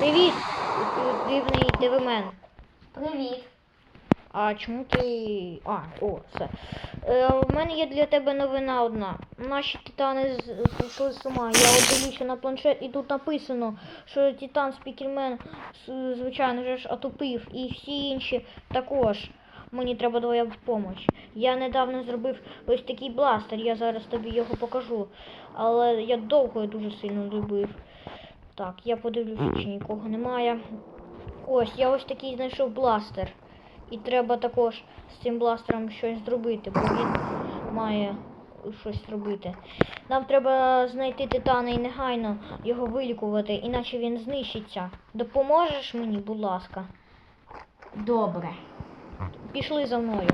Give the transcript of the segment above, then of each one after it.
Привіт, дивний дивимен. Привіт. А чому ти. А, о, все. Е, в мене є для тебе новина одна. Наші титани з- зійшли з ума. Я от дивлюся на планшет і тут написано, що титан Спікермен, звичайно ж, отупив, і всі інші також. Мені треба твоя допомога. Я недавно зробив ось такий бластер, я зараз тобі його покажу. Але я довго і дуже сильно зробив. Так, я подивлюся, чи нікого немає. Ось, я ось такий знайшов бластер. І треба також з цим бластером щось зробити, бо він має щось робити. Нам треба знайти титана і негайно його вилікувати, іначе він знищиться. Допоможеш мені, будь ласка. Добре. Пішли за мною.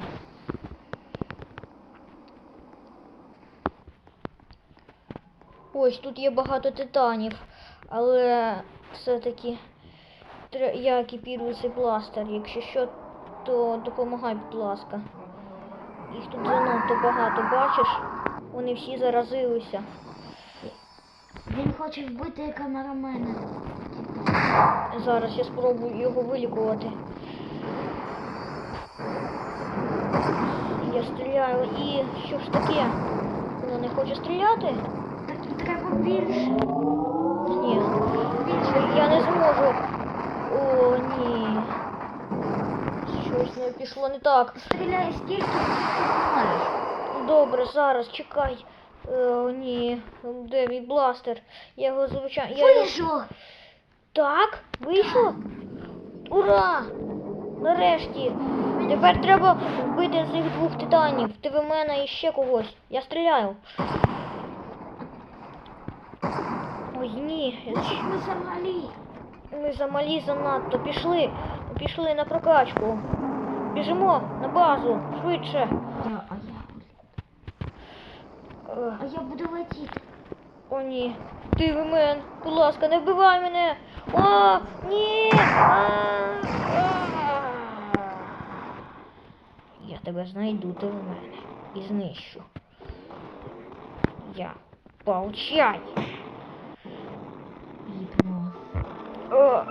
Ось тут є багато титанів, але все-таки я екіпірую цей бластер. Якщо що, то допомагай, будь ласка. Їх тут занадто багато, бачиш? Вони всі заразилися. Він хоче вбити камерамена. Зараз я спробую його вилікувати. Я стріляю і що ж таке? Воно не хоче стріляти? Так треба більше. Я не зможу. О, ні. Щось не пішло не так. Стріляй скільки можеш. Добре, зараз чекай. Е, О, ні. Де мій бластер? Я його звичайно. Вийшов. Так, вийшло? Ура! Нарешті. Тепер треба вбити цих двох титанів. Ти в мене і ще когось. Я стріляю. Ой, ні. Ми замалі. Ми замалі занадто. Пішли. Пішли на прокачку. Біжимо на базу. Швидше. А я. Е, А я буду летіти. О, ні. Ти в мене. Будь ласка, не вбивай мене. О, ні. А, а. Я тебе знайду, ти в мене. І знищу. Я. Получай. Ugh.